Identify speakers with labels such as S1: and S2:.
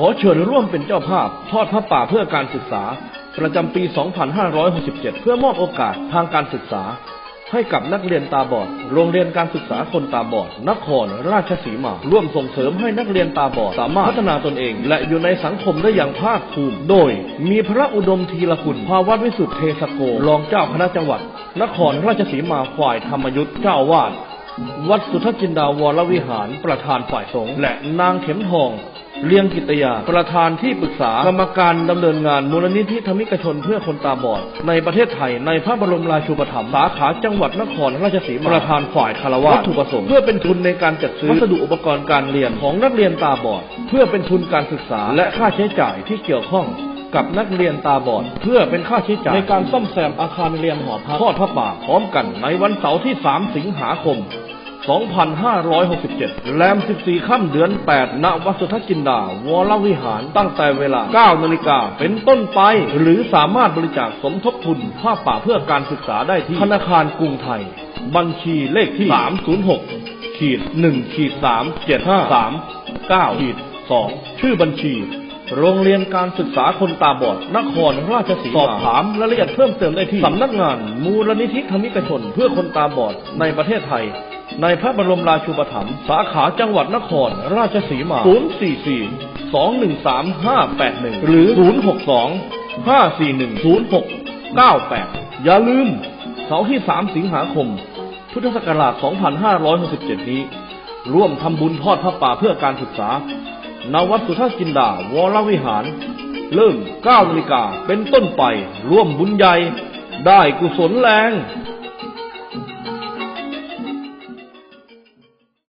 S1: ขอเชิญร่วมเป็นเจ้าภาพ ทอดพระป่าเพื่อการศึกษา ประจำปี 2567 เพื่อมอบโอกาสทางการศึกษา ให้กับนักเรียนตาบอด โรงเรียนการศึกษาคนตาบอด นครราชสีมา ร่วมส่งเสริมให้นักเรียนตาบอด สามารถพัฒนาตนเอง และอยู่ในสังคมได้อย่างภาคภูมิ โดย มีพระอุดมทีละคุณภาวัตวิสุทธิเทสโก รองเจ้าคณะจังหวัด นครราชสีมาฝ่ายธรรมยุทธเจ้าวาด วัดสุทธจินดาวรวิหารประธานฝ่ายสงฆ์และนางเข็มทอง เลียงกิตยา ประธานที่ปรึกษากรรมการดำเนินงานมูลนิธิธรรมิกชนเพื่อคนตาบอด ในประเทศไทย ในพระบรมราชูปถัมภ์สาขาจังหวัดนครราชสีมาประธานฝ่ายคารวะวัตถุประสงค์เพื่อเป็นทุนในการจัดซื้อวัสดุอุปกรณ์การเรียนของนักเรียนตาบอด เพื่อเป็นทุนการศึกษาและค่าใช้จ่ายที่เกี่ยวข้องกับนักเรียนตาบอด เพื่อเป็นค่าใช้จ่ายในการซ่อมแซมอาคารเรียนหอพักทอดพระป่าพร้อมกันในวันเสาร์ที่ 3 สิงหาคม 2567 แรม 14 ค่ำเดือน 8 ณ วัดสุทัศน์จินดา วรวิหารตั้งแต่เวลา 9 นาฬิกา เป็นต้นไป หรือสามารถบริจาคสมทบทุนผ้าป่าเพื่อการศึกษาได้ที่ ธนาคารกรุงไทย บัญชีเลขที่ 306ขีด1ขีด3 7 5 3 9ขีด2ชื่อบัญชี โรงเรียนการศึกษาคนตาบอด นครราชสีมา สอบถามรายละเอียดเพิ่มเติมได้ที่ สำนักงาน มูลนิธิธรรมิกชน เพื่อคนตาบอดในประเทศไทย ในพระบรมราชูปถัมภ์สาขาจังหวัดนครราชสีมา 044 213 581 หรือ 062 541 0698 อย่าลืม เสาร์ที่ 3 สิงหาคม พุทธศักราช 2567 นี้ ร่วมทำบุญทอดพระป่าเพื่อการศึกษา ณ วัดสุทัศจินดา วรวิหาร เริ่ม9นาฬิกาเป็นต้นไป ร่วมบุญใหญ่ ได้กุศลแรง